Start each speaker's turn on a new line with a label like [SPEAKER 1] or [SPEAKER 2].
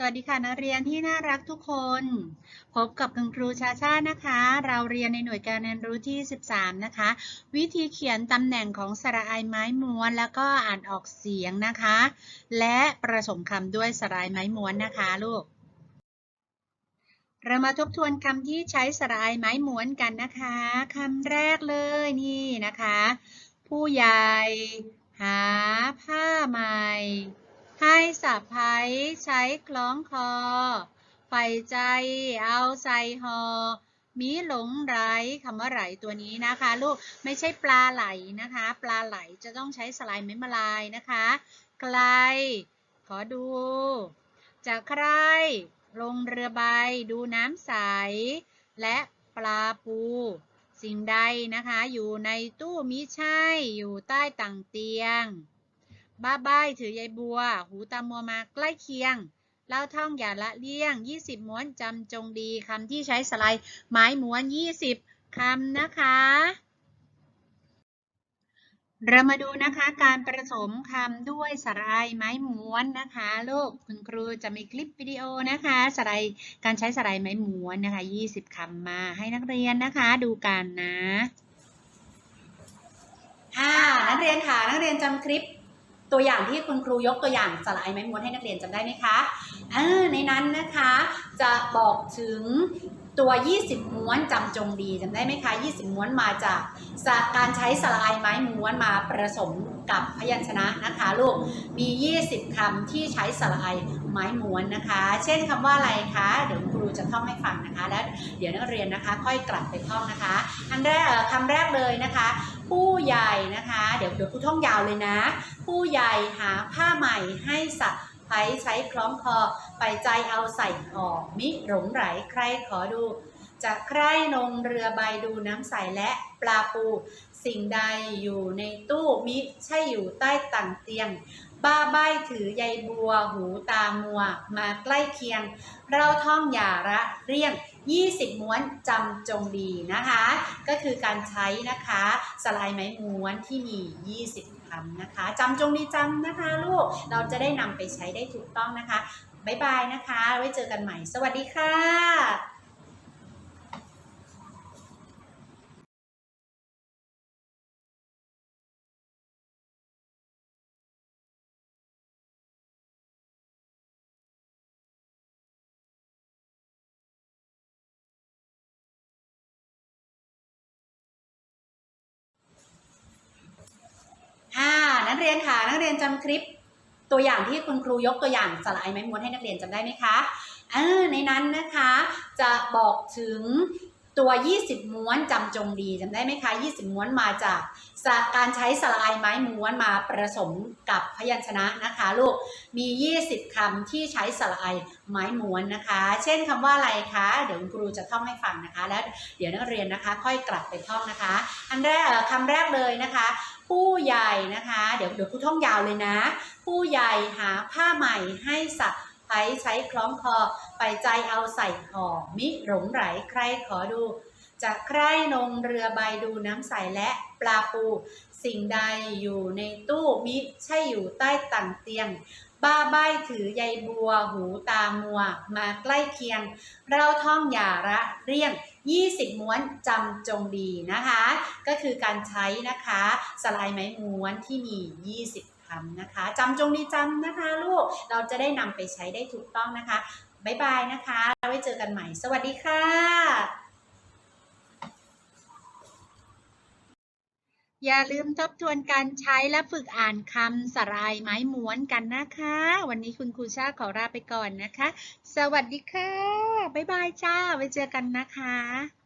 [SPEAKER 1] สวัสดีค่ะนักเรียนที่น่ารักทุกคน พบกับคุณครูชาชานะคะ เราเรียนในหน่วยการเรียนรู้ที่ 13 นะคะ วิธีเขียนตำแหน่งของสระอไม้ม้วน แล้วก็อ่านออกเสียงนะคะ และประสมคำด้วยสระอไม้ม้วนนะคะลูก เรามาทบทวนคำที่ใช้สระอไม้ม้วนกันนะคะคำแรกเลยนี่นะคะ ผู้ใหญ่ หาผ้าใหม่ ให้สะพ้ายใช้คล้องคอใฝ่ใจเอาใส่หอมีหลงไหลคำว่าไหลตัวนี้นะคะ ลูกไม่ใช่ปลาไหลนะคะ ปลาไหลจะต้องใช้สลายไม้มาลายนะคะ ไกล ขอดูจะใคร ลงเรือใบดูน้ำใส และปลาปู สิ่งใดนะคะ อยู่ในตู้มิใช่อยู่ใต้ต่างเตียง บ้าใบถือใยบัว หูตามัวมาใกล้เคียงเล่าท่องอย่าละเลี่ยง 20 ม้วนจำจงดีคำที่ใช้สไลด์ไม้ม้วน 20 คำนะคะ เรามาดูนะคะการผสมคำด้วยสไลด์ไม้ม้วนนะคะลูกคุณครูจะมีคลิปวิดีโอนะคะสไลด์การใช้สไลด์ไม้ม้วนนะคะ 20 คำมาให้นักเรียนนะคะดูกันนะ
[SPEAKER 2] ค่ะนักเรียนค่ะนักเรียนจำคลิป ตัวอย่างที่คุณครูยกตัวอย่างสไลด์ไม้ม้วนให้นักเรียนจำได้ไหมคะเออในนั้นนะคะจะบอกถึงตัว 20 ม้วนจำจงดีจำได้ไหมคะ 20 ม้วนมาจากการใช้สไลด์ไม้ม้วนมาผสมกับพยัญชนะนะคะลูก มี 20คำที่ใช้สไลด์ไม้ม้วนนะคะ เช่นคำว่าอะไรคะ เดี๋ยวครูจะท่องให้ฟังนะคะ แล้วเดี๋ยวนักเรียนนะคะ ค่อยกลับไปท่องนะคะ อันแรกคำแรกเลยนะคะ ใหญ่นะคะ เดี๋ยวเดี๋ยวครูท่องยาวเลยนะ ผู้ใหญ่หาผ้าใหม่ให้สะใช้ใช้คล้องคอ ไปใจเอาใส่ห่อมิหลงไหลใครขอดู จะใคร่นงเรือใบดูน้ำใสและปลาปู สิ่งใดอยู่ในตู้มิใช่อยู่ใต้ต่างเตียง บ้าใบถือใยบัว หูตามัว มาใกล้เคียง เราท่องอย่าระเรียง 20 ม้วนจำจงดีนะคะ ก็คือการใช้นะคะสไลด์ไม้ม้วนที่มี 20คำนะคะจำจงดีจำนะคะลูกเราจะได้นำไปใช้ได้ถูกต้องนะคะบ๊ายบายนะคะ ไว้เจอกันใหม่ สวัสดีค่ะ กเรียนค่ะนักเรียนจำคลิปตัวอย่างที่คุณครูยกตัวอย่างสไลด์ไม้ม้วนให้นักเรียนจำได้ไหมคะอในนั้นนะคะจะบอกถึง ตัว 20 ม้วนจำจงดีจำได้ไหมคะ 20 ม้วนมาจากจากการใช้สไลด์ไม้ม้วนมาผสมกับพยัญชนะนะคะลูกมี 20คำที่ใช้สไลด์ไม้ม้วนนะคะ เช่นคำว่าอะไรคะเดี๋ยวคุณครูจะท่องให้ฟังนะคะ แล้วเดี๋ยวนักเรียนนะคะ ค่อยกลับไปท่องนะคะ อันแรกเอ่อคำแรกเลยนะคะ ผู้ใหญ่นะคะ เดี๋ยวเดี๋ยวครูท่องยาวเลยนะ ผู้ใหญ่หาผ้าใหม่ให้สัก ใช้ใช้คล้องคอ ไปใจเอาใส่ห่อมิหลงไหลใครขอดูจะใคร่นงเรือใบดูน้ำใสและปลาปู สิ่งใดอยู่ในตู้มิใช่อยู่ใต้ต่างเตียง บ้าใบถือใยบัว หูตามัว มาใกล้เคียง เราท่องอย่าระเรียง 20 ม้วนจำจงดีนะคะ ก็คือการใช้นะคะสไลด์ไม้ม้วนที่มี 20 คำนะคะจำจงดีจำนะคะลูกเราจะได้นำไปใช้ได้ถูกต้องนะคะบ๊ายบายนะคะไว้เจอกันใหม่ สวัสดีค่ะ
[SPEAKER 1] อย่าลืมทบทวนการใช้และฝึกอ่านคำสรายไม้ม้วนกันนะคะ วันนี้คุณครูชาขอลาไปก่อนนะคะ สวัสดีค่ะ บ๊ายบายจ้า ไว้เจอกันนะคะ